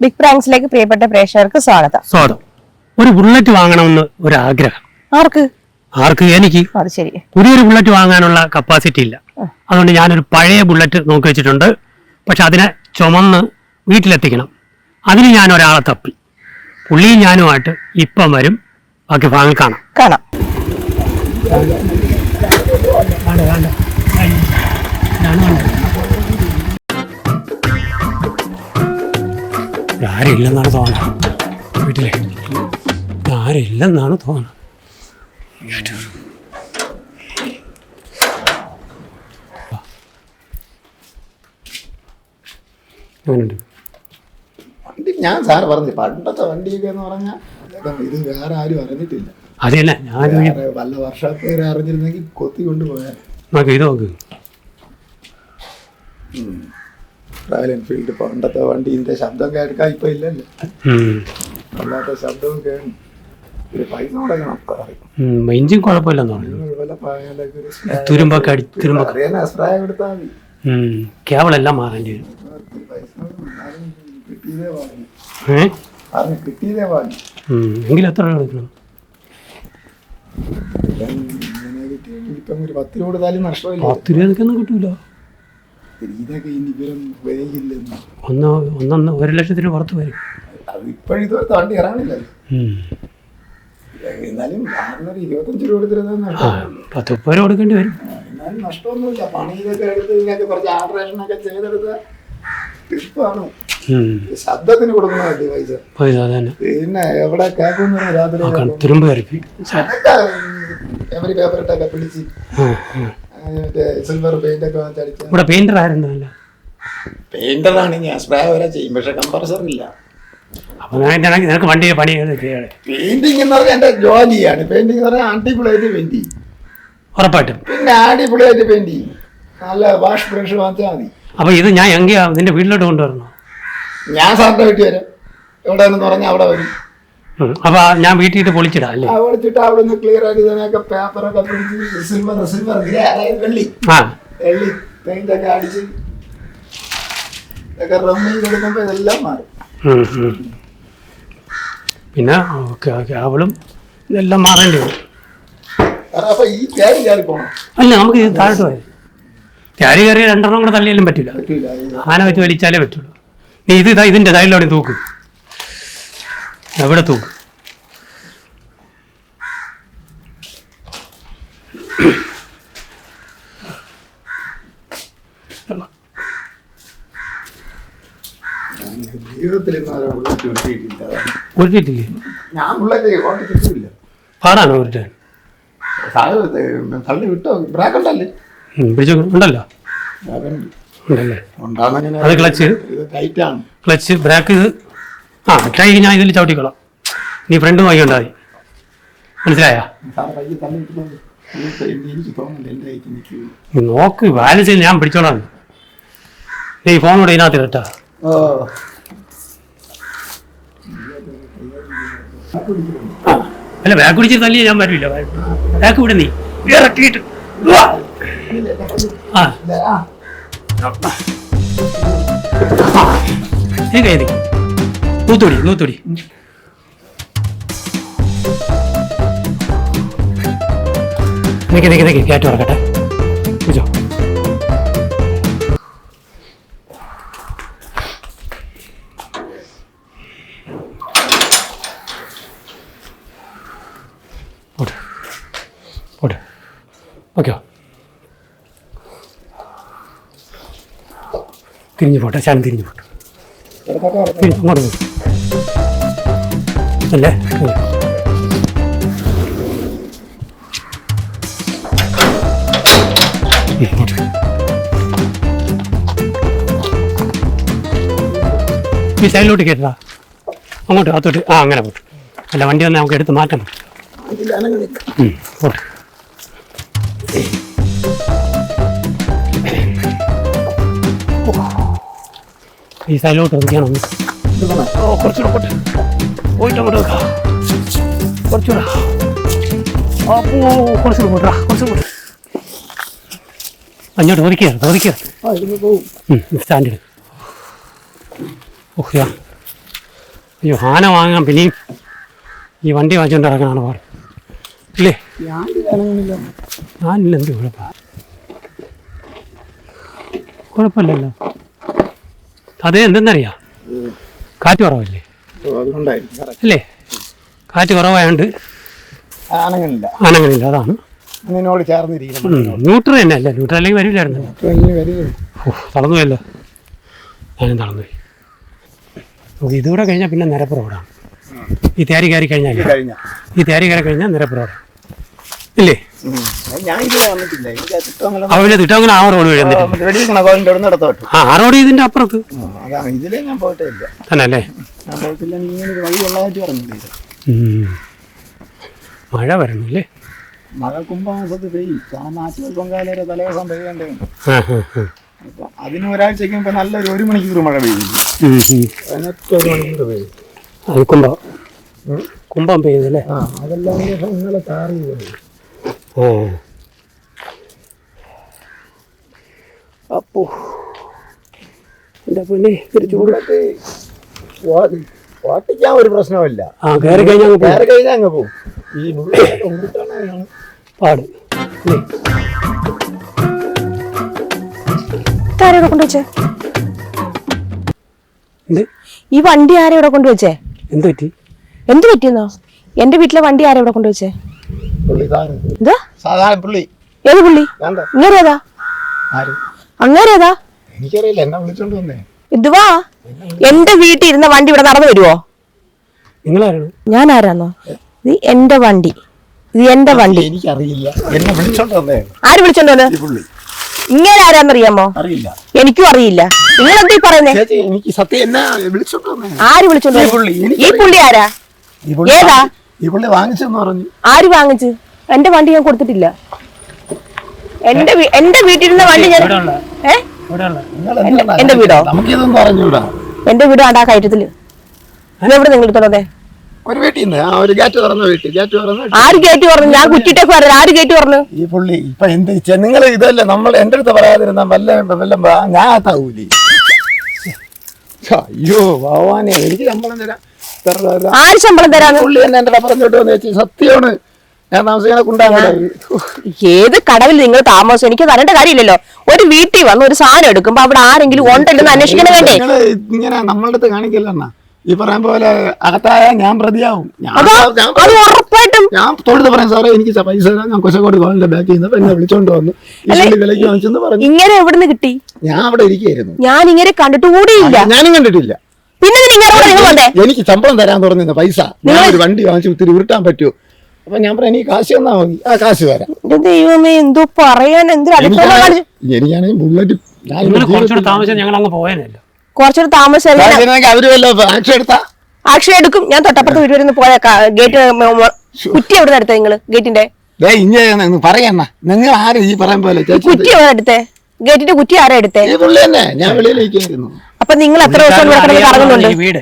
Big പ്രാങ്സിലേക്ക് പ്രിയപ്പെട്ട പ്രേക്ഷകർക്ക് സ്വാഗതം. സ്വാഗതം. ഒരു ബുള്ളറ്റ് വാങ്ങണമെന്ന് ഒരു ആഗ്രഹം ആർക്ക്? ആർക്ക്? എനിക്ക്. അത് ശരി. പുതിയൊരു ബുള്ളറ്റ് വാങ്ങാനുള്ള കപ്പാസിറ്റി ഇല്ല. അതുകൊണ്ട് ഞാനൊരു പഴയ ബുള്ളറ്റ് നോക്കി വെച്ചിട്ടുണ്ട്. പക്ഷെ അതിനെ ചുമന്ന് വീട്ടിലെത്തിക്കണം. അതിന് ഞാൻ ഒരാളെ തപ്പി. പുള്ളിയും ഞാനുമായിട്ട് ഇപ്പം വരും. ബാക്കി ഭാഗങ്ങൾ കാണാം. കാണാം. ആരില്ലെന്നാണ് തോന്നുന്നത് വീട്ടിലെ. ആരില്ലെന്നാണ് തോന്നുന്നത് അങ്ങനെയുണ്ട് വണ്ടി ഞാൻ സാറ് പറഞ്ഞു പണ്ടത്തെ വണ്ടിയൊക്കെ എന്ന് പറഞ്ഞാൽ ഇത് വേറെ ആരും അറിഞ്ഞിട്ടില്ല. അത് ഞാൻ വല്ല വർഷക്കാരെ അറിഞ്ഞിരുന്നെങ്കിൽ കൊത്തി കൊണ്ടുപോയാൽ നോക്ക് ഇത് നോക്ക്. റോയൽ എൻഫീൽഡ് പണ്ടത്തെ വണ്ടീന്റെ ശബ്ദം കേൾക്കാൻ ഇപ്പൊ ഇല്ലല്ലോ. അല്ലാത്ത ശബ്ദവും കേൾക്കും ഒരു പൈസ എഞ്ചിൻ തുരുമ്പൊക്കെ കൊടുത്താൽ മതി. മാറേണ്ടി വരും. എത്ര രൂപ പത്ത് രൂപ കൊടുത്താലും നഷ്ടമില്ല. പത്ത് രൂപ എനിക്കൊന്നും കിട്ടൂല. ഇതൊക്കെ ഇനി ഇവരും ഉപയോഗിക്കില്ലെന്ന് ഒന്ന് ഒന്നൊന്ന് ഒരു ലക്ഷത്തിന് പുറത്ത് വരും അത് ഇപ്പോഴിതുവരെ വണ്ടി ഇറങ്ങണില്ല. എന്നാലും ആറിനൊരു ഇരുപത്തഞ്ച് രൂപ പത്ത് മുപ്പത് രൂപ കൊടുക്കേണ്ടി വരും. എന്നാലും നഷ്ടമൊന്നുമില്ല. പണി ഇതൊക്കെ എടുത്ത് ഇതിനൊക്കെ കുറച്ച് ആൾട്രേഷനൊക്കെ ചെയ്തെടുത്ത. ശബ്ദത്തിന് പൈസ. പൈസ തന്നെ പിന്നെ എവിടെ കേൾക്കുന്ന രാത്രി തുരുമ്പ് പേപ്പറിട്ടൊക്കെ പിടിച്ച്. സിൽവർ പെയിന്റ് ഒക്കെ വെച്ചടിച്ച ഇവിടെ പെയിന്റർ ആരുണ്ടല്ല? പെയിന്ററാണ് ഞാൻ സ്പ്രേ വരെ ചെയ്യും പക്ഷെ കമ്പ്രസർ ഇല്ല. അപ്പൊ നിനക്ക് നിനക്ക് വണ്ടി പണി പെയിന്റിംഗ് എന്ന് പറഞ്ഞാൽ എന്റെ ജോലിയാണ്. പെയിന്റിംഗ് എന്ന് പറഞ്ഞാൽ അടിപൊളിയായിട്ട് പെയിന്റ് ചെയ്യും. ഉറപ്പായിട്ടും. പിന്നെ അടിപൊളിയായിട്ട് പെയിന്റ് ചെയ്യും. നല്ല വാഷ് ബ്രഷ് വാങ്ങിച്ചാൽ മതി. അപ്പൊ ഇത് ഞാൻ എങ്കെയാ നിന്റെ വീട്ടിലോട്ട് കൊണ്ടുവരണോ? ഞാൻ സാറിന്റെ വീട്ടിൽ വരാം. എവിടെ പറഞ്ഞാൽ അവിടെ വരും. അപ്പൊ ഞാൻ വീട്ടിൽ പൊളിച്ചിടാം അല്ലേ? പൊളിച്ചിട്ട് അവിടെ നിന്ന് ക്ലിയർ ആക്കി ഇതിനൊക്കെ പേപ്പറൊക്കെ പിടിച്ച് സിൽവർ സിൽവർ ഗ്രേ അതായത് വെള്ളി. ആ. വെള്ളി പെയിന്റ് ഒക്കെ അടിച്ച് ഇതൊക്കെ റമ്മി കൊടുക്കുമ്പോൾ ഇതെല്ലാം മാറും. പിന്നെ ഓക്കെ ഓക്കെ. അവളും ഇതെല്ലാം മാറേണ്ടി വരും. അല്ല നമുക്ക് ഇത് താഴോട്ട് പോയത് ക്യാരി കയറി രണ്ടെണ്ണം കൂടെ തള്ളിയാലും പറ്റില്ല പറ്റൂല ആന വെച്ച് വലിച്ചാലേ പറ്റുള്ളൂ. നീ ഇത് ഇതാ ഇതിന്റെ തൈലോടെ തൂക്ക്. എവിടെ തൂ. ഉരുട്ടിട്ടില്ലേ ഞാൻ ഓട്ടി പാടാണോ ഉരുട്ടാൻ തള്ളി വിട്ടോ? ബ്രാക്ക് ഉണ്ടല്ലേ? പിടിച്ചു ഉണ്ടല്ലോ. ബ്രാക്കുണ്ട്. ഉണ്ടല്ലേ? ഉണ്ടാകുന്നങ്ങനെ അത് ക്ലച്ച്. ടൈറ്റാണ്. ക്ലച്ച് ബ്രേക്ക് ആ ട്രൈ ഞാൻ ഇതിൽ ചവിട്ടിക്കോളാം. നീ ഫ്രണ്ട് നോക്കി ഉണ്ടായി. മനസ്സിലായോ? നോക്ക് ബാലൻസ് ഞാൻ പിടിച്ചോളാം. നീ ഫോൺ കൂടെ ഇതിനകത്ത് കേട്ടാ അല്ല ബാക്ക് പിടിച്ച് തല്ലിയ ഞാൻ വരില്ല. ബാക്ക് വിട നീ. ഇറക്കിയിട്ട്. ആ. ആ. നൂത്തുടി നൂത്തുടി നിക്ക് നിക്ക് നിക്ക് കയറ്റി ഉറക്കട്ടെ പിടിച്ചോ പോട്ടെ പോട്ടെ. ഓക്കെ തിരിഞ്ഞു പോട്ടെ ശാൻ തിരിഞ്ഞു പോട്ടെ. അങ്ങോട്ട് പോ. അല്ലേ. ഈ സൈഡിലോട്ട് കേട്ടതാ അങ്ങോട്ട് അകത്തോട്ട്. ആ അങ്ങനെ പോട്ടെ. അല്ല വണ്ടി വന്നാൽ നമുക്ക് എടുത്ത് മാറ്റണം. പോട്ടെ. ഈ സൈഡിലോട്ട്. ഓ കുറച്ചുകൂടെ പോട്ടെ പോയിട്ട് അങ്ങോട്ട് വെക്കാം കുറച്ചുകൂടെ അപ്പോ കുറച്ചുകൂടെ പോട്ടാ കുറച്ചുകൂടെ പോട്ടെ അങ്ങോട്ട് ഒതുക്കിയത് ഒതുക്കിയത് സ്റ്റാൻഡിൽ ഓ യാ അയ്യോ ആന വാങ്ങാൻ പിന്നെയും ഈ വണ്ടി വാങ്ങിച്ചുകൊണ്ട് ഇറങ്ങാനാണ് പാട് ഇല്ലേ ഞാനില്ല എന്ത് കുഴപ്പം കുഴപ്പമില്ലല്ലോ അതേ എന്തെന്നറിയാം കാറ്റ് കുറവല്ലേ? അല്ലേ? കാറ്റ് കുറവായതുകൊണ്ട് അനങ്ങനില്ല അതാണ്. ചേർന്നിരിക്കണം ന്യൂട്രൽ തന്നെ അല്ല? ന്യൂട്രൽ അല്ലെങ്കിൽ വരില്ലായിരുന്നു തളർന്നു പോയല്ലോ ഞാനും തളർന്നു പോയി നമുക്ക് ഇതുകൂടെ കഴിഞ്ഞാൽ പിന്നെ നിരപ്പ് റോഡാണ് ഈ തേരി കയറി കഴിഞ്ഞാൽ കഴിഞ്ഞ. ഈ തേരി കയറി കഴിഞ്ഞാൽ നിരപ്പ് റോഡ് ഇല്ലേ? വന്നിട്ടില്ല. എനിക്ക് ആ അവന് തിട്ടങ്ങനെ ആ റോഡ് വഴി ആ ആ റോഡ് ഇതിന്റെ അപ്പുറത്ത്. ഇതിലേ ഞാൻ പോയിട്ടേ ഇല്ല. മഴ വരണല്ലേ മഴ കുംഭമാസത്ത് പെയ്യും. പൊങ്കാലയുടെ തലേദിവസം പെയ്യേണ്ടേ. അതിന് ഒരാഴ്ചയ്ക്ക് ഇപ്പൊ നല്ലൊരു ഒരു മണിക്കൂർ മഴ പെയ്യും. അതിനൊക്കെ ഒരു മണിക്കൂർ പെയ്യും. അത് കുംഭം കുംഭം പെയ്യുന്നല്ലേ? അതെല്ലാം ഇന്നലെ താറി പോയി അപ്പോ എന്താ പൊന്നെ? ഒരു ചൂട്. ഓട്ടിക്കാൻ ഒരു പ്രശ്നമില്ല ആ കയറി കഴിഞ്ഞാൽ കയറി കഴിഞ്ഞാൽ അങ്ങ് പോകും ഈ പാട്. ആരെവിടെ കൊണ്ടുവച്ചേ? ഈ വണ്ടി ആരെവിടെ കൊണ്ടുവച്ചേ? എന്ത് പറ്റി? എന്ത് പറ്റിയെന്നോ? എന്റെ വീട്ടിലെ വണ്ടി ആരെവിടെ കൊണ്ടുവച്ചേ? സാധാരണ പുള്ളി. ഏത് പുള്ളി? അങ്ങേരേതാ? എനിക്കറിയില്ല എന്നെ വിളിച്ചോണ്ട് വന്നേ. ഇതുവാ എന്റെ വീട്ടിൽ ഇരുന്ന വണ്ടി ഇവിടെ നടന്നു വരുവോ? ഞാൻ ആരാന്നോ ഇത് എന്റെ വണ്ടി. ഇത് എന്റെ വണ്ടി. എനിക്കറിയില്ല. എന്നെ വിളിച്ചോണ്ട് വന്നേ. ആര് വിളിച്ചോണ്ട് വന്ന്? ഇങ്ങനെ ആരാന്നറിയാമോ അറിയില്ല. എനിക്കും അറിയില്ല. നിങ്ങൾ ഈ പറയുന്നേ? എനിക്ക് സത്യം ആര് വിളിച്ചോണ്ട് ഈ? പുള്ളി. ആരാ? ഏതാ? ഈ പുള്ളി വാങ്ങിച്ചെന്ന് പറഞ്ഞു. ആര് വാങ്ങിച്ചു? എന്റെ വണ്ടി ഞാൻ കൊടുത്തിട്ടില്ല. എന്റെ വീ- എന്റെ വീട്ടിലിരുന്ന വണ്ടി ഞാൻ ഏ? നിങ്ങൾ എന്റെ വീടോ? നമുക്കിതൊന്നും പറഞ്ഞൂടാ എന്റെ വീട് ആണ്ടാ കയറ്റത്തിൽ. എവിടെ നിങ്ങൾ എടുത്തോണ്ടേ ഒരു വീട്ടിൽ നിന്ന്. ആ ഒരു ഗേറ്റ് തുറന്ന വീട്ടിൽ. ഗേറ്റ് തുറന്ന വീട്ടിൽ. ആര് കയറ്റി പറഞ്ഞു ഞാൻ കുറ്റിട്ടേക്ക് പറഞ്ഞു ആര് കയറ്റി പറഞ്ഞു ഈ പുള്ളി ഇപ്പൊ എന്ത് നിങ്ങൾ ഇതല്ല നമ്മൾ എന്റെ അടുത്ത് പറയാതിരുന്ന വല്ല വല്ല ഞാൻ അയ്യോ ഭഗവാനെ എനിക്ക് ശമ്പളം തരാം. തരണം, തരണം. ആര് ശമ്പളം തരാന്ന്? പുള്ളി തന്നെ എന്റെ പറഞ്ഞോട്ട് വന്ന് ചേച്ചി സത്യമാണ്. ഞാൻ താമസിക്കണ കുണ്ടാണ് ഏത് കടവിൽ നിങ്ങൾ താമസം എനിക്ക് തരേണ്ട കാര്യമില്ലല്ലോ. ഒരു വീട്ടിൽ വന്ന് ഒരു സാധനം എടുക്കുമ്പോ അവിടെ ആരെങ്കിലും ഉണ്ടല്ലെന്ന് അന്വേഷിക്കണം വേണ്ടേ? ഇങ്ങനെ നമ്മളുടെ അടുത്ത് കാണിക്കില്ലെന്നാ. ഈ പറയാൻ പോലെ അകത്തായ ഞാൻ പ്രതിയാവും. ഞാൻ തൊഴുത് പറയാം സാറേ എനിക്ക് പൈസ ഞാൻ കൊച്ചക്കോട് കോളിന്റെ ബാക്ക് ചെയ്യുന്നപ്പോ എന്നെ വിളിച്ചോണ്ട് വന്നു. വിലയ്ക്ക് വാങ്ങിച്ചെന്ന് പറഞ്ഞു. ഇങ്ങനെ എവിടുന്ന് കിട്ടി? ഞാൻ അവിടെ ഇരിക്കുകയായിരുന്നു. ഞാൻ ഇങ്ങനെ കണ്ടിട്ട് കൂടിയില്ല ഞാനും കണ്ടിട്ടില്ല. പിന്നെ നിങ്ങൾ നിങ്ങൾ വന്നേ എനിക്ക് ശമ്പളം തരാൻ തുടങ്ങുന്ന പൈസ. ഞാൻ ഒരു വണ്ടി വാങ്ങിച്ചു ഒത്തിരി ഉരുട്ടാൻ പറ്റുമോ അപ്പൊ ഞാൻ പറയാം എനിക്ക് കാശ് തന്നാ മതി. ആ കാശ് തരാം. ദൈവമേ എന്തോ പറയാൻ എനിക്കാണെങ്കിൽ ബുള്ളറ്റ് ഞാൻ നിങ്ങൾ കുറച്ചുകൂടെ താമസിച്ചാൽ ഞങ്ങൾ അങ്ങ് പോയേനല്ലോ. കുറച്ചൊരു താമസം അവർ വല്ല ആക്ഷൻ എടുത്താ? ആക്ഷൻ എടുക്കും. ഞാൻ തൊട്ടപ്പുറത്ത് വീട്ടിൽ വരുന്ന പോയ ഗേറ്റ് കുറ്റി എവിടെ എടുത്തേ നിങ്ങൾ? ഗേറ്റിന്റെ പറയണ്ണ നിങ്ങൾ ആരും ഈ പറയാൻ പോലെ കുറ്റി എവിടെ എടുത്തേ? ഗേറ്റിന്റെ കുറ്റി ആരാ എടുത്തേ? ഈ പുള്ളി തന്നെ. ഞാൻ വെളിയിലേക്കായിരുന്നു അപ്പൊ നിങ്ങൾ എത്ര ദിവസം ഇവിടെ കിടന്ന് കറങ്ങുന്നുണ്ട്? ഈ വീട്.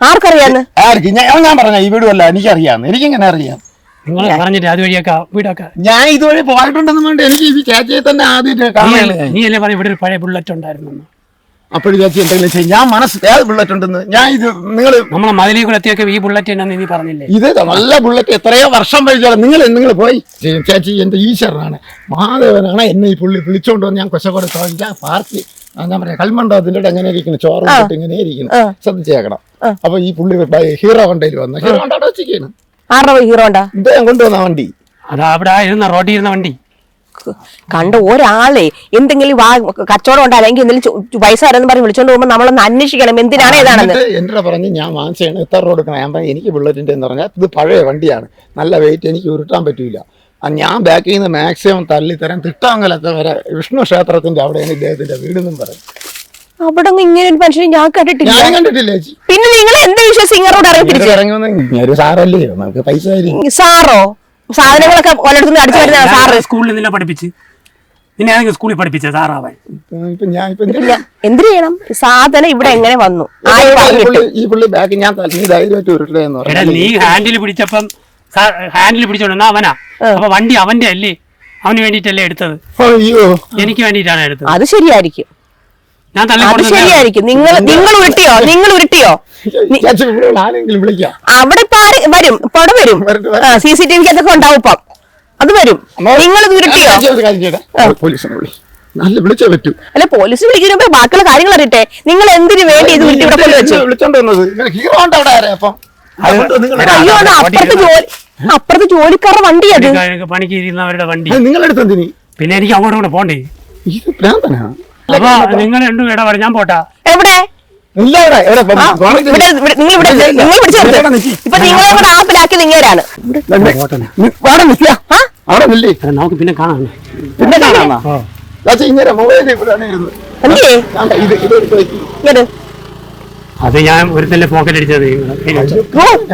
ആർക്കറിയാന്ന്? ആർക്ക്? ഞാൻ ഞാൻ പറഞ്ഞ ഈ വീടുമല്ല എനിക്കറിയാം എനിക്കെങ്ങനെ അറിയാം? നിങ്ങൾ പറഞ്ഞിട്ട് അതുവഴിയൊക്കെ വീടൊക്കെ. ഞാൻ ഇതുവഴി പോയിട്ടുണ്ടെന്ന് വേണ്ട എനിക്ക് ഈ ചേച്ചിയെ തന്നെ ആദ്യമായിട്ട് നീ അല്ലേ- നീ അല്ലേ പറഞ്ഞ ഇവിടെ ഒരു പഴയ ബുള്ളറ്റ് ഉണ്ടായിരുന്നു അപ്പോഴും ചേച്ചി എന്തെങ്കിലും ചെയ്യും? ഞാൻ മനസ്സ് ഏത് ബുള്ളറ്റ് ഉണ്ടെന്ന്? ഞാൻ ഇത് നിങ്ങൾ നമ്മളെ മതിലേ കൂടെ എത്തിയൊക്കെ ഈ ബുള്ളറ്റ് എന്നാന്ന് നീ പറഞ്ഞില്ലേ? ഇത് നല്ല ബുള്ളറ്റ് എത്രയോ വർഷം കഴിച്ചാലും നിങ്ങൾ നിങ്ങൾ പോയി. ചേച്ചി എന്റെ ഈശ്വരനാണ്. മഹാദേവനാണ് എന്നെ ഈ പുള്ളി വിളിച്ചോണ്ടോ വന്ന് ഞാൻ കൊച്ചക്കോട് ചോദിക്കാം പാർട്ടി. ഞാൻ പറയാം കൽമണ്ഡപത്തിന്റെ എങ്ങനെ ഇരിക്കുന്നു? ചോറ് ഇട്ടിട്ട് ഇങ്ങനെ ഇരിക്കുന്നു. ശ്രദ്ധിച്ചേക്കണം. അപ്പൊ ഈ പുള്ളി ഹീറോ വണ്ടിയിൽ വന്ന ഹീറോ അവിടെ വെച്ചിരിക്കുന്നു ആരുടെ ഹീറോ കൊണ്ടുവന്ന വണ്ടി. അതാ അവിടെ ഇരുന്ന റോഡിൽ ഇരുന്ന വണ്ടി കണ്ട ഒരാളെ എന്തെങ്കിലും വാ കച്ചവടം ഉണ്ട്? അല്ലെങ്കിൽ എന്തെങ്കിലും പൈസ വരെന്ന് പറഞ്ഞ് വിളിച്ചോണ്ട് പോകുമ്പോൾ നമ്മളൊന്ന് അന്വേഷിക്കണം എന്തിനാണ് ഏതാണെന്ന് എന്നിട്ട് എന്നോട് പറഞ്ഞ് ഞാൻ വാങ്ങിച്ചാണ് എത്ര രൂപ കൊടുക്കണം? ഞാൻ എനിക്ക് ബുള്ളറ്റിന്റെ എന്ന് പറഞ്ഞാൽ ഇത് പഴയ വണ്ടിയാണ്. നല്ല വെയിറ്റ് എനിക്ക് ഉരുട്ടാൻ പറ്റൂല. ഞാൻ ബാക്കിൽ നിന്ന് മാക്സിമം തള്ളി തരാൻ തിട്ടാങ്കലത്തെ വരെ വിഷ്ണു ക്ഷേത്രത്തിന്റെ അവിടെയാണ് ഇദ്ദേഹത്തിന്റെ വീടെന്നും പറയും അവിടെ ഇങ്ങനെ ഒരു മനുഷ്യനെ ഞാൻ കണ്ടിട്ടില്ല. ഞാൻ കണ്ടിട്ടില്ല പിന്നെ നിങ്ങൾ എന്ത് വിശ്വാസം ഇങ്ങോട്ട് ഒരു സാറല്ലേ നമുക്ക് പൈസ സാറോ? സാധനങ്ങളൊക്കെ ഒരിടത്തുനിന്ന് അടിച്ചു വരുന്ന സാറ്. സ്കൂളിൽ നിന്നെ പഠിപ്പിച്ച്. നിന്നെ സ്കൂളിൽ പഠിപ്പിച്ച സാറാവാൻ ഇപ്പൊ ഞാൻ ഇപ്പൊ എന്തില്ല എന്ത് ചെയ്യണം? സാധനം ഇവിടെ എങ്ങനെ വന്നു? ഈ പുള്ളി- ബാക്കി ഞാൻ നീ ഹാൻഡിൽ പിടിച്ചപ്പം ഹാൻഡിൽ പിടിച്ചോണ്ട് അവനാ. അപ്പൊ വണ്ടി അവന്റെ അല്ലേ? അവന് വേണ്ടിട്ടല്ലേ എടുത്തത്? അയ്യോ എനിക്ക് വേണ്ടിട്ടാണ് എടുത്തത്. അത് ശരിയായിരിക്കും. ഞാൻ അത് ശരിയായിരിക്കും. നിങ്ങൾ നിങ്ങൾ ഉരുട്ടിയോ? നിങ്ങൾ ഉരുട്ടിയോ? ചേച്ചി ആരെങ്കിലും വിളിക്കാം. അവിടെ ഇപ്പൊ ആര് വരും. പട വരും. സി സി ടി വിക്ക് അതൊക്കെ ഉണ്ടാവും ഇപ്പം. അത് വരും. നിങ്ങൾ ഉരുട്ടിയോ? നല്ല വിളിച്ചേ പറ്റൂ. അല്ല പോലീസ് വിളിക്കുമ്പോ ബാക്കിയുള്ള കാര്യങ്ങൾ അറിയട്ടെ. നിങ്ങൾ എന്തിനു വേണ്ടി ഇത് ഉരുട്ടി ഇവിടെ കൊണ്ട് വെച്ചു വിളിച്ചോണ്ട് വന്നത്? ഹീറോ ഉണ്ട് അവിടെ അതുകൊണ്ട് നിങ്ങൾ അയ്യോ അപ്പുറത്ത് ജോലി അപ്പുറത്ത് ജോലിക്കാരുടെ വണ്ടി അത് പണിക്ക് ഇരുന്നവരുടെ വണ്ടി. നിങ്ങളെടുത്ത് എന്തിനി? പിന്നെ എനിക്ക് അങ്ങോട്ടും കൂടെ പോണ്ടേ? ഇത് ഭ്രാന്തനാ. അപ്പൊ നിങ്ങൾ രണ്ടും ഇടപെട ഞാൻ പോട്ടാ. എവിടെ? ഇവിടെ ഇവിടെ ഇവിടെ- ഇവിടെ ഇവിടെ ആപ്പിലാക്കി നിങ്ങേരാണ് ഇവിടെ- നമുക്ക് പിന്നെ കാണാം. പിന്നെ കാണാം ഇങ്ങനെ മൊബൈൽ ഇവിടെയാണ് ഇരുന്നത്. ഇത് ഇത് എടുത്ത് വെക്ക്. ഇങ്ങട്. അത് ഞാൻ ഒരുത്തന്റെ പോക്കറ്റ് അടിച്ചത്.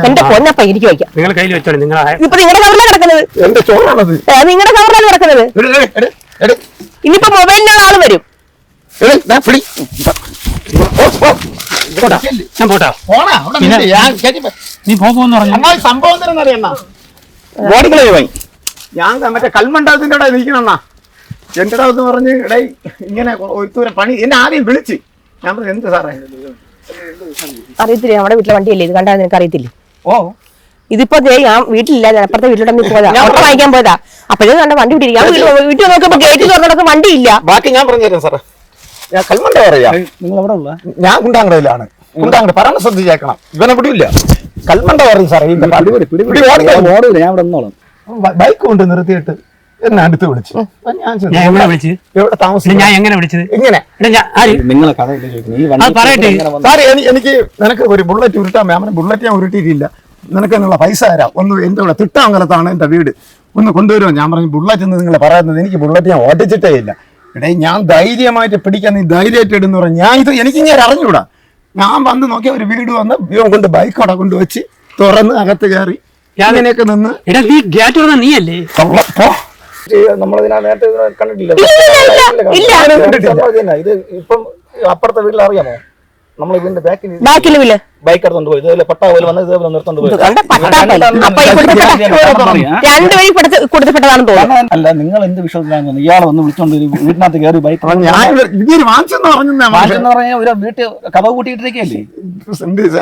എന്റെ പൊന്നപ്പ എനിക്ക് വയ്ക്കാം. നിങ്ങൾ കയ്യിൽ വെച്ചോളൂ നിങ്ങൾ ഇപ്പൊ നിങ്ങളുടെ കവറിലാണ് കിടക്കുന്നത്? എന്റെ ചോറാണത്. നിങ്ങളുടെ കവറിലാണ് കിടക്കുന്നത്? എട്, എട്, എട്, എട്, ഇനിയിപ്പോ മൊബൈലിനുള്ള ആൾ വരും. ഞാൻ പോട്ടാ. നീ പോന്ന് പറഞ്ഞു. സംഭവം ഞാൻ മറ്റേ കൽമണ്ഡലത്തിന്റെ അവിടെ നിൽക്കണണ്ണ എന്റെ അടുത്ത് പറഞ്ഞ് ഇടയി ഇങ്ങനെ ഒരുത്തൂരെ പണി എന്നെ ആദ്യം വിളിച്ച്. ഞാൻ പറഞ്ഞു എന്ത് സാറേ? അറിയത്തില്ലേ? നമ്മുടെ വീട്ടിലെ വണ്ടിയല്ലേ ഇത്? കണ്ടാ നിനക്ക് അറിയത്തില്ലേ? ഓ. ഇതിപ്പോ ദേ ഞാൻ വീട്ടിലില്ല. ഞാൻ അപ്പുറത്തെ വീട്ടിലോട്ട് പോയതാ. ഓട്ടം വാങ്ങിക്കാൻ പോയതാ. അപ്പോഴേ കണ്ട വണ്ടി വിട്ടിരിക്കും ഞാൻ വീട്ടിൽ വീട്ടിൽ നോക്കിയപ്പോ ഗേറ്റ് തുറന്നിടക്ക് വണ്ടി ഇല്ല ബാക്കി ഞാൻ പറഞ്ഞുതരാം സാറേ. ഞാൻ കൽമണ്ട പറയാ. നിങ്ങൾ എവിടെ ഉള്ള? ഞാൻ കുണ്ടാങ്കടയിലാണ് കുണ്ടാങ്കട പറഞ്ഞ ശ്രദ്ധിച്ചേക്കണം. ഇവനെ പിടിയില്ല. കൽമണ്ട പറയും സാറേ. ഇതിന്റെ പാട്ട്. പിടി, പിടി ഓടില്ല. ഞാൻ ഇവിടെ നിന്നോളാം. ബൈക്ക് കൊണ്ട് നിർത്തിയിട്ട് എന്നെ അടുത്ത് വിളിച്ചു. അപ്പൊ ഞാൻ ഞാൻ എവിടെ വിളിച്ചു? എവിടെ പിന്നെ താമസിക്കും ഞാൻ എങ്ങനെ വിളിച്ചത്? ഇങ്ങനെ. എടാ, ഞാൻ ആര്? നിങ്ങളെ ചോദിക്കുന്നത് ഈ അത് പറയട്ടെ. ഇങ്ങനെ വന്ന്? സാറേ എനി- എനിക്ക് നിനക്ക് ഒരു ബുള്ളറ്റ് ഉരുട്ടാൻ മാമനെ ബുള്ളറ്റ് ഞാൻ ഉരുട്ടിയിട്ടില്ല. നിനക്ക് എന്നുള്ള പൈസ തരാം. ഒന്ന് എന്റെ ഇവിടെ തിട്ടാങ്കലത്താണ് എന്റെ വീട്. ഒന്ന് കൊണ്ടുവരുമോ? ഞാൻ പറഞ്ഞു ബുള്ളറ്റ് എന്ന് നിങ്ങൾ പറയുന്നത് എനിക്ക് ബുള്ളറ്റ് ഞാൻ ഓടിച്ചിട്ടേ ഇല്ല. എടേ ഞാൻ ധൈര്യമായിട്ട് പിടിക്കാൻ നീ ധൈര്യമായിട്ട് ഇടുന്ന് പറഞ്ഞു. ഞാൻ ഇത് എനിക്ക് ഞാൻ അറിഞ്ഞൂടാ. ഞാൻ വന്ന് നോക്കിയ ഒരു വീട് വന്ന് ഇവൻ കൊണ്ട് ബൈക്ക് അവിടെ കൊണ്ടുവച്ച് തുറന്ന് അകത്ത് കയറി ഞാൻ- അങ്ങനെയൊക്കെ നിന്ന് എടാ നീ ഗേറ്റ് തുറന്ന നീയല്ലേ? നമ്മളിതിനാ നേരത്തെ. കണ്ടിട്ടില്ല. ഇത് ഇപ്പം അപ്പുറത്തെ വീട്ടിൽ അറിയാമോ നമ്മൾ ഇതിന്റെ ബാക്കിൽ ബാക്കിൽ വിൽ ബൈക്ക് എടുത്തോണ്ട് പോയി. ഇതേപോലെ പട്ടാ പോലെ വന്ന് ഇതേപോലെ നിർത്തോണ്ട് പോയി. രണ്ടുപേരും കൊടുത്തപ്പെട്ടതാണെന്ന് തോന്നുന്നു. അല്ല നിങ്ങൾ എന്ത് വിഷയത്തിലാണ് ഇയാൾ വന്ന് വിളിച്ചോണ്ട് വീട്ടിനകത്ത് കയറി ബൈക്ക് വാങ്ങിച്ചെന്ന് പറഞ്ഞാൽ ഒരു വീട്ടിൽ കഥ കൂട്ടിയിട്ടിരിക്കല്ലേ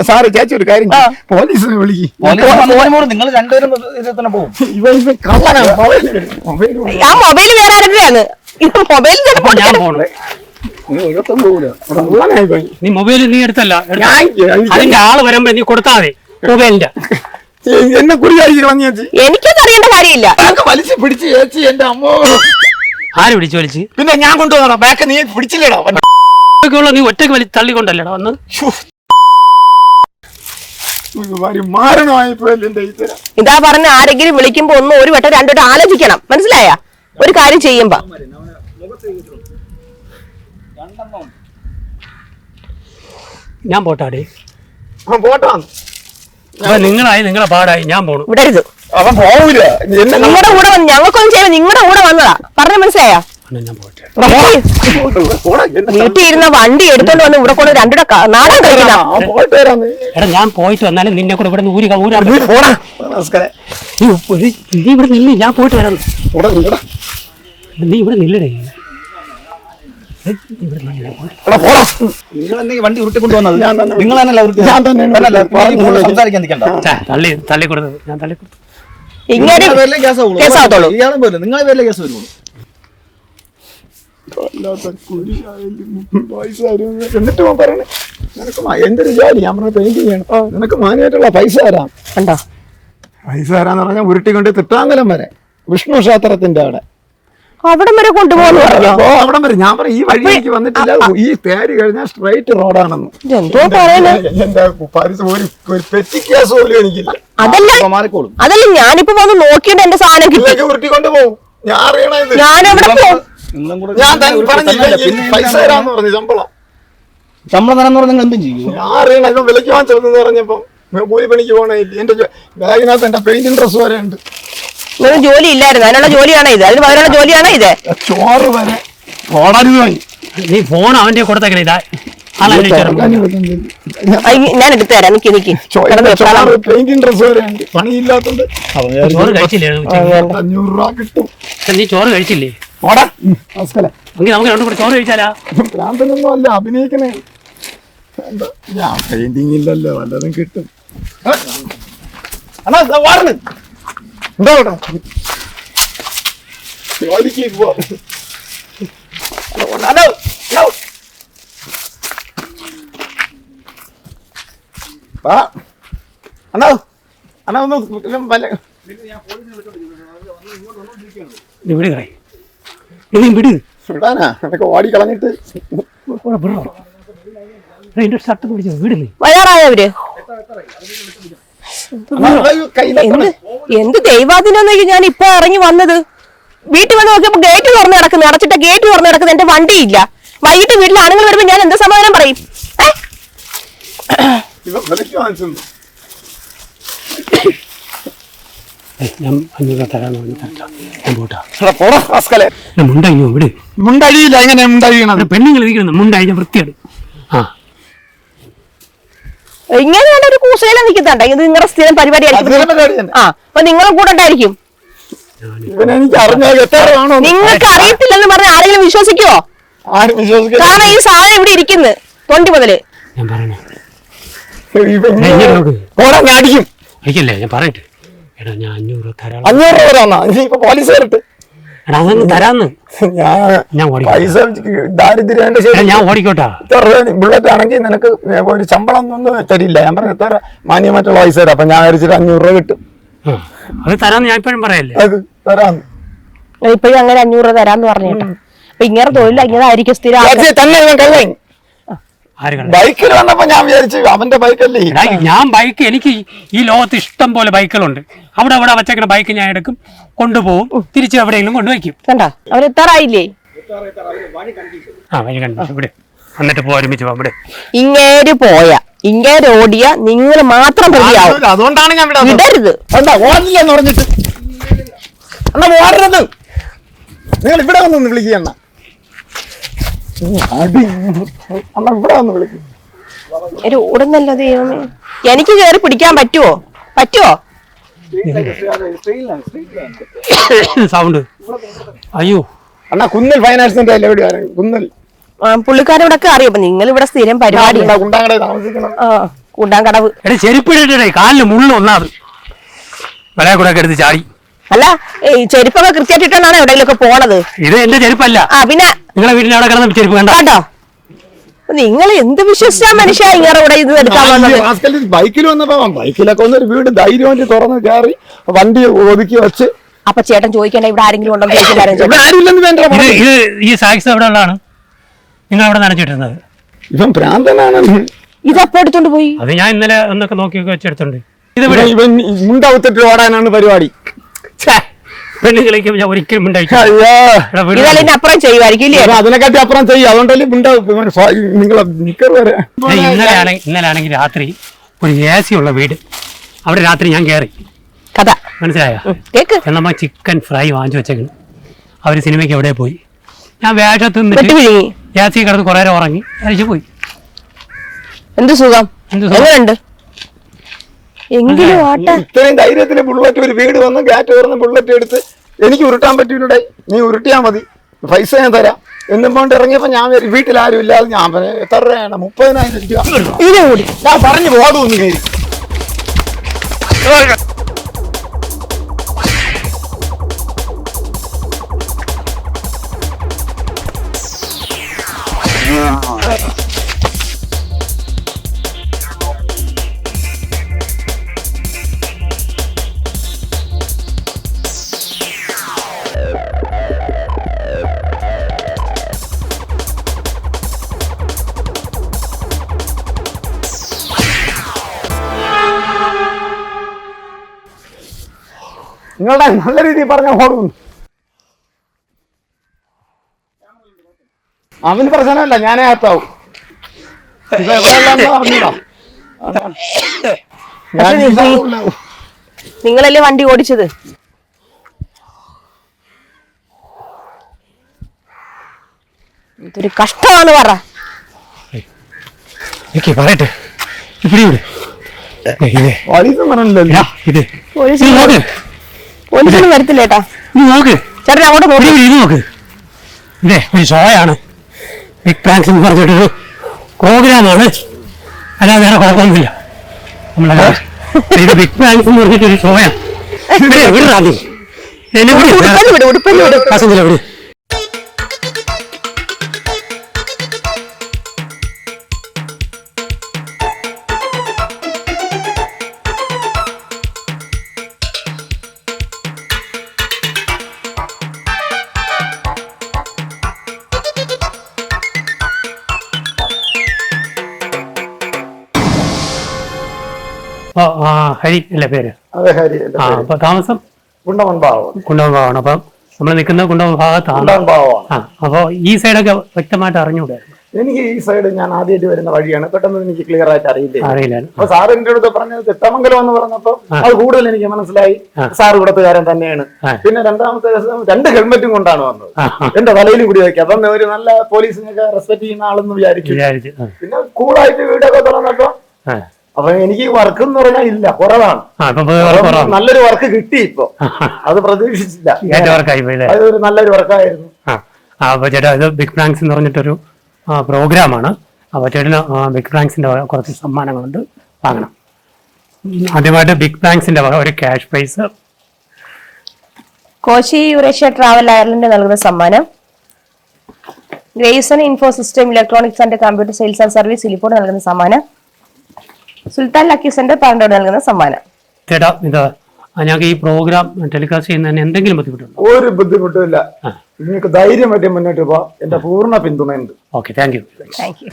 സാറ് ചേച്ചി ഒരു കാര്യം. പോലീസിനെ വിളിക്ക്. നിങ്ങൾ രണ്ടുപേരും ഇതിൽ തന്നെ പോകും ആ മൊബൈൽ വേറെ ആരുടെയാണ് ഇപ്പൊ മൊബൈൽ നീ മൊബൈൽ നീ എടുത്തല്ല എടുത്ത. അതിന്റെ ആൾ വരുമ്പോ നീ കൊടുത്താ മതി മൊബൈലിന്റെ എന്നെ എനിക്കൊന്നും അറിയേണ്ട കാര്യമില്ല. വലിച്ച് പിടിച്ച് ചേച്ചി എന്റെ അമ്മോ. ആര് പിടിച്ചു വലിച്ച്? പിന്നെ ഞാൻ കൊണ്ടുവന്നോ ബാക്ക് നീ പിടിച്ചില്ലടോ. നീ ഒറ്റയ്ക്ക് വലി തള്ളിക്കൊണ്ടല്ലേടാ വന്ന്? ഇതാ പറഞ്ഞ ആരെങ്കിലും വിളിക്കുമ്പോ ഒന്ന് ഒരു വട്ടം രണ്ടു വട്ടം ആലോചിക്കണം. മനസ്സിലായ? ഒരു കാര്യം ചെയ്യുമ്പോ. ഞാൻ പോട്ടാടി. അവൻ പോട്ടാ. നിങ്ങളായി നിങ്ങളെ പാടായി ഞാൻ പോണു. വിടരുത്. അവൻ പോവില്ല നിങ്ങളുടെ കൂടെ വന്ന് ഞങ്ങൾക്കൊന്നും ചെയ്യാൻ നിങ്ങളുടെ കൂടെ വന്നതാ. പറഞ്ഞ മനസ്സിലായാ? വീട്ടിൽ ഇരുന്ന വണ്ടി എടുത്തോണ്ട് വന്ന് ഇവിടെ കൊണ്ട് രണ്ടുടെ നാടൻ കഴിക്കുന്ന എടാ ഞാൻ പോയിട്ട് വന്നാലും നിന്നെ കൂടെ ഇവിടെ ഊരി ഊരാ നീ ഇവിടെ നില്ല് ഞാൻ പോയിട്ട് വരാം. നീ ഇവിടെ നില്ലടേ എടാ പോടാ നിങ്ങൾ എന്തെങ്കിലും വണ്ടി ഉരുട്ടി കൊണ്ടുവന്നത് നിങ്ങൾ തന്നെയല്ല ഞാൻ സംസാരിക്കാൻ നിൽക്കണ്ട. തള്ളി തള്ളി കൊടുത്തത് തള്ളി കൊടുത്തു. ഇങ്ങനെ നിങ്ങളെ പേരിലെ കേസ് വരുള്ളൂ. എന്നിട്ട് പറയണേ നിനക്ക് മാ- എന്തൊരു ജോലി? ഞാൻ പറഞ്ഞ പെയിന്റ് ചെയ്യണം. നിനക്ക് പൈസ തരാം. കണ്ടോ? പൈസ തരാന്ന് പറഞ്ഞാൽ ഉരുട്ടിക്കൊണ്ട് തിട്ടാങ്കലം വരെ. വിഷ്ണു ക്ഷേത്രത്തിന്റെ അവിടെ. അവിടം വരെ കൊണ്ടുപോകുന്നു പറഞ്ഞോ? അവിടം വരെ. ഞാൻ പറയും ഈ വഴിയിലേക്ക് വന്നിട്ടില്ല. ഈ തേര് കഴിഞ്ഞാൽ സ്ട്രൈറ്റ് റോഡാണെന്ന് എന്തോ പറയുന്നത് അതല്ല അതല്ല ഞാനിപ്പോ വന്ന് നോക്കിയിട്ട് എന്റെ സാധനം കിട്ടി. ഇതിലേക്ക് ഉരുട്ടിക്കൊണ്ട് പോകും ഞാൻ എവിടെ പോകും ഞാൻ പറഞ്ഞില്ല പൈസ തരാന്ന് പറഞ്ഞു ശമ്പളം. ശമ്പളം തരാന്ന് പറഞ്ഞാൽ നിങ്ങൾ എന്തും ചെയ്യും? ഞാൻ അറിയണ പറഞ്ഞപ്പോ കൂലി പണിക്ക് പോകണേ എന്റെ ബാഗിനകത്ത് എന്റെ പെയിന്റിംഗ് ഡ്രസ് വരെ ഉണ്ട്. ഇങ്ങനെ ജോലി ഇല്ലായിരുന്നു അതിനുള്ള ജോലിയാണോ ഇത്? അതിന് പകരമുള്ള ജോലിയാണോ ഇത്? ചോറ് വരെ വാങ്ങി നീ ഫോൺ അവന്റെ കൊടുത്തേക്കണേ ഇതാ. ഞാൻ എടുത്തു തരാം. നിക്ക് നിക്ക്. പെയിന്റിംഗ് ഡ്രസ് വരെ പണിയില്ലാത്തോണ്ട്. ചോറ് കഴിച്ചില്ലേ? അഞ്ഞൂറ് രൂപ കിട്ടും. നീ ചോറ് കഴിച്ചില്ലേ? ഓടാ നമസ്കാരം. എങ്കിൽ നമുക്ക് രണ്ടും കൂടെ ചോറ് കഴിച്ചാലാ? ഭ്രാന്തനൊന്നും അല്ല അഭിനയിക്കണേ. ഞാൻ പെയിന്റിംഗ് ഇല്ലല്ലോ വല്ലതും കിട്ടും. അണ്ണാ ദാ അണ്ണാ അണ്ണാ ഒന്ന് വല്ല നീ വിട് കളി നീ വിട് വിടാനാ? എന്നൊക്കെ ഓടി കളഞ്ഞിട്ട്. ഇവിടെ എന്റെ ഷർട്ട് പിടിച്ചോ വിടില്ലേ വരാറായവര്. എന്ത് എന്ത് ദൈവാദിനൊന്നും ഞാൻ ഇപ്പൊ ഇറങ്ങി വന്നത്? വീട്ടിൽ വന്ന് നോക്കിയപ്പോ ഗേറ്റ് തുറന്നു കിടക്കുന്നു. അടച്ചിട്ട ഗേറ്റ് തുറന്നു കിടക്കുന്നു. എന്റെ വണ്ടിയില്ല വൈകിട്ട് വീട്ടിൽ ആണുങ്ങൾ വരുമ്പോ ഞാൻ എന്ത് സമാധാനം പറയും? പെണ്ണുങ്ങൾ ഇവൻ മുണ്ടഴിഞ്ഞ വാങ്ങിച്ചു ഇങ്ങനെ ഒരു കൂസയില നിൽക്കുന്നുണ്ട്. ഇത് നിങ്ങളുടെ സ്ഥിരം പരിപാടി ആയിരിക്കും ആ അപ്പൊ നിങ്ങളും കൂടെ ഉണ്ടായിരിക്കും. നിങ്ങൾക്ക് അറിയത്തില്ലെന്ന് പറഞ്ഞ ആരെങ്കിലും വിശ്വസിക്കുവോ? ആരും വിശ്വസിക്കില്ല കാരണം ഈ സാധനം ഇവിടെ ഇരിക്കുന്നു തൊണ്ടി മുതൽ. ഞാൻ പറയണേ. ഞാൻ നോക്ക്. പോടാ ഞാൻ അടിക്കും അയക്കല്ലേ ഞാൻ പറയട്ടെ. എടാ ഞാൻ അഞ്ഞൂറ് രൂപ തരാം അഞ്ഞൂറ് രൂപ തന്നാ. എടാ അതങ്ങ് തരാന്ന്. ഞാൻ ഞാൻ ഓടിക്കും. പൈസ ദാരിദ്ര്യം ഞാൻ ഓടിക്കോട്ടാ. ബുള്ളറ്റ് ആണെങ്കിൽ നിനക്ക് ഒരു ശമ്പളം ഒന്നും തരില്ല. ഞാൻ പറഞ്ഞു എത്ര മാന്യമായിട്ടുള്ള പൈസ തരാം. അപ്പൊ ഞാൻ അരിച്ചിട്ട് അഞ്ഞൂറ് രൂപ കിട്ടും. ആ അത് തരാന്ന് ഞാൻ ഇപ്പോഴും പറയല്ലേ? അത് തരാം ഇപ്പോഴും അങ്ങനെ അഞ്ഞൂറ് രൂപ തരാന്ന് പറഞ്ഞു കേട്ടോ. അപ്പൊ ഇങ്ങനെ തൊഴിൽ ഇങ്ങനെ ആയിരിക്കും സ്ഥിരം ആൾക്കാർ. തന്നെ കള്ളൻ. ബൈക്കിൽ ഞാൻ വിചാരിച്ചു അവന്റെ ബൈക്കല്ലേ ഞാൻ ബൈക്ക് എനിക്ക് ഈ ലോകത്ത് ഇഷ്ടം പോലെ ബൈക്കുകളുണ്ട്. അവിടെ അവിടെ വച്ചേക്കുന്ന ബൈക്ക് ഞാൻ എടുക്കും കൊണ്ടുപോകും തിരിച്ച് എവിടെയെങ്കിലും കൊണ്ടുവയ്ക്കും കണ്ടോ അവരെത്താറായില്ലേ ആ വഴി കണ്ടു ഇവിടെ. എന്നിട്ട് പോ ഒരുമിച്ച് ഇവിടെ. ഇങ്ങേര് പോയ ഇങ്ങേര് ഓടിയ നിങ്ങൾ മാത്രം പ്രതിയാവും. അതുകൊണ്ടാണ് ഞാൻ. വിടരുത്. എന്താ ഓടില്ലെന്ന് പറഞ്ഞിട്ട്. ഓടരുത്. നിങ്ങൾ ഇവിടെ വന്നൊന്ന് വിളിക്കണ്ണ അടി അണ്ണ ഇവിടെ വന്ന് വിളിക്കും ഒരു ഓടുന്നല്ലോ ദൈവമേ. എനിക്ക് കേറി പിടിക്കാൻ പറ്റുവോ? പറ്റുവോ? സൗണ്ട് അയ്യോ. അണ്ണാ കുന്നൽ ഫൈനാൻസിന്റെ അല്ലേ കുന്നൽ പുള്ളിക്കാരൻ പുള്ളിക്കാരോടൊക്കെ അറിയാം അപ്പൊ നിങ്ങൾ ഇവിടെ സ്ഥിരം പരിപാടി. കാലിന് മുള്ളു വിളയെ എടുത്ത് ചാടി. അല്ല ഈ ചെരുപ്പൊക്കെ കൃത്യമായിട്ടാണ് എവിടെയെങ്കിലും ഒക്കെ പോണത്? ഇത് എന്റെ ചെരുപ്പല്ല. ആ പിന്നെ നിങ്ങളെ വീടിന്റെ അവിടെ കിടന്ന് ചെരുപ്പ് വേണ്ട കണ്ടോ? നിങ്ങൾ എന്ത് വിശ്വസിച്ചാ മനുഷ്യ ഇങ്ങനെ ഇവിടെ ഇത് എടുക്കാൻ വന്നത്? ബൈക്കിൽ വന്നപ്പോ ബൈക്കിലൊക്കെ ഒന്ന് ഒരു വീട് ധൈര്യമായിട്ട് തുറന്ന് കയറി വണ്ടി ഒതുക്കി വെച്ച്. അപ്പൊ ചേട്ടൻ ചോദിക്കണ്ട ഇവിടെ ആരെങ്കിലും ഉണ്ടോ ഇത് ഇത് ഈ സാക്സ് എവിടെ ഉള്ളതാണ്? നിങ്ങൾ അവിടെ നനച്ചിട്ടിരുന്നത്? ഇവൻ ഭ്രാന്തനാണ്. ഇതപ്പോ എടുത്തോണ്ട് പോയി? അത് ഞാൻ ഇന്നലെ ഒന്നൊക്കെ നോക്കിയൊക്കെ വെച്ചെടുത്തുണ്ട് ഇത് ഇവൻ ഇവിടെ ഇവൻ മുണ്ടവുത്തിട്ട് ഓടാനാണ് പരിപാടി. പെണ്ണുങ്ങളിലേക്ക് ഞാൻ ഒരിക്കലും മിണ്ടായിട്ടില്ല. അപ്പുറം ചെയ്യുമായിരിക്കും അതിനെക്കാട്ടി അപ്പുറം ചെയ്യും അതുകൊണ്ടല്ലേ ഇന്നലെ ആണെങ്കിൽ ഇന്നലെ ആണെങ്കിൽ രാത്രി ഒരു എ സി ഉള്ള വീട്. അവിടെ രാത്രി ഞാൻ കയറി കഥ. മനസ്സിലായോ? കേക്ക്. എന്നമ്മ ചിക്കൻ ഫ്രൈ വാങ്ങിച്ചു വെച്ചേക്കണ്. അവർ സിനിമയ്ക്ക് എവിടെ പോയി? ഞാൻ വേഷത്ത് എ സി കിടന്ന് കുറേ നേരം ഉറങ്ങി. അരിച്ചു പോയി. എന്ത് സുഖം? എന്ത് സുഖം? എങ്കിലും ആട്ടെ. ഇത്രയും ധൈര്യത്തിൽ ബുള്ളറ്റ് ഒരു വീട് വന്ന് ഗാറ്റ് തുറന്ന് ബുള്ളറ്റ് എടുത്ത് എനിക്ക് ഉരുട്ടാൻ പറ്റൂലേ നീ ഉരുട്ടിയാ മതി. പൈസ ഞാൻ തരാം. എന്നും കൊണ്ട് ഇറങ്ങിയപ്പോ ഞാൻ വീട്ടിലാരും വീട്ടിൽ ആരും ഇല്ലാതെ ഞാൻ പറഞ്ഞു, എത്ര രൂപയാണ് മുപ്പതിനായിരം രൂപ. ഇത് കൂടി. ഞാൻ പറഞ്ഞു പോകുന്നു നിങ്ങളുടെ നല്ല രീതിയിൽ പറഞ്ഞ ഓടുന്നു. അവന് പ്രശ്നമല്ല ഞാനേ അകത്താവും. നിങ്ങളല്ലേ വണ്ടി ഓടിച്ചത്? ഇതൊരു കഷ്ടമാണ് പറ. പറയട്ടെ. ഇവിടെ ഇവിടെ. ഏയ് ഇത്. പോലീസും പറഞ്ഞില്ലല്ലോ. ഇതാ, പോലീസ് പോലീസൊന്നും വരത്തില്ല ചേട്ടാ ഇത് നോക്ക് ചേട്ടൻ അങ്ങോട്ട് ഇവിടെ നോക്കി ഇത് ഒരു ഷോയാണ് ബിഗ് പ്രാങ്ക്സ് എന്ന് പറഞ്ഞിട്ടൊരു പ്രോഗ്രാമാണ് അല്ലാതെ വേറെ കുഴപ്പമൊന്നുമില്ല നമ്മളെ ഇത് ബിഗ് പ്രാങ്ക്സ് എന്ന് പറഞ്ഞിട്ടൊരു ഷോയാണ് നീ എന്നെ വിട് ഉടുപ്പൽ വിട് കാസഞ്ചില വിട് ഹരി അല്ലേ പേര്? അതെ ഹരി ആ. അപ്പൊ താമസം? കുണ്ടമൺ ഭാവം കുണ്ടഭാഗമാണ് അപ്പം നമ്മൾ നിൽക്കുന്ന ഭാഗത്താണ്. കുണ്ടമൺ ആ അപ്പോൾ ഈ സൈഡൊക്കെ വ്യക്തമായിട്ട് അറിഞ്ഞൂടെ? എനിക്ക് ഈ സൈഡ് ഞാൻ ആദ്യമായിട്ട് വരുന്ന വഴിയാണ്. പെട്ടെന്ന് എനിക്ക് ക്ലിയർ ആയിട്ട് അറിയില്ല? അപ്പൊ സാർ എന്റെ അടുത്ത് പറഞ്ഞത് തെട്ടമംഗലം എന്ന് പറഞ്ഞപ്പോ അത് കൂടുതൽ എനിക്ക് മനസ്സിലായി. സാർ ഇവിടത്തുകാരൻ തന്നെയാണ്. പിന്നെ രണ്ടാമത്തെ ദിവസം രണ്ട് ഹെൽമെറ്റും കൊണ്ടാണ് വന്നത്. എന്റെ തലയിൽ കൂടി വയ്ക്കുക അപ്പം ഒരു നല്ല പോലീസിനൊക്കെ റെസ്പെക്ട് ചെയ്യുന്ന ആളെന്ന് വിചാരിച്ചു വിചാരിച്ചു പിന്നെ കൂളായിട്ട് വീടൊക്കെ തുറന്നപ്പോ. അപ്പൊ എനിക്ക് വർക്ക് എന്ന് പറഞ്ഞാൽ ഇല്ല കുറവാണ്. അപ്പം നല്ലൊരു വർക്ക് കിട്ടി ഇപ്പൊ. അത് പ്രതീക്ഷിച്ചില്ല. അതൊരു നല്ലൊരു വർക്കായിരുന്നു അപ്പൊ ചേട്ടാ ഇത് ബിഗ് ഫ്രാങ്ക്സ് എന്ന് പറഞ്ഞിട്ടൊരു പ്രോഗ്രാമാണ് അപ്പോൾ ചേട്ടന് ആ, ബിഗ് പ്രാങ്ക്സിന്റെ കുറച്ച് സമ്മാനങ്ങളുണ്ട്. വാങ്ങണം. ആദ്യമായിട്ട് ബിഗ് പ്രാങ്ക്സിന്റെ വക ഒരു cash prize Koshy Eurasia travel Ireland നൽകുന്ന സമ്മാനം. Grayson info system electronics and computer sales and service ഇലിപ്പോട് നൽകുന്ന സമ്മാനം. സുൽത്താൻ ലക്കി സെന്റർ പാറണ്ടോട് നൽകുന്ന സമ്മാനം. ചേട്ടാ ഇതാ ഞങ്ങൾക്ക് ഈ പ്രോഗ്രാം ടെലികാസ്റ്റ് ചെയ്യുന്നതിന് എന്തെങ്കിലും ബുദ്ധിമുട്ടുണ്ടോ? ഒരു ബുദ്ധിമുട്ടുമില്ല. നിങ്ങൾക്ക് ധൈര്യമായിട്ട് മുന്നോട്ട് പോവാം. എന്റെ പൂർണ പിന്തുണയുണ്ട്. Okay thank you thank you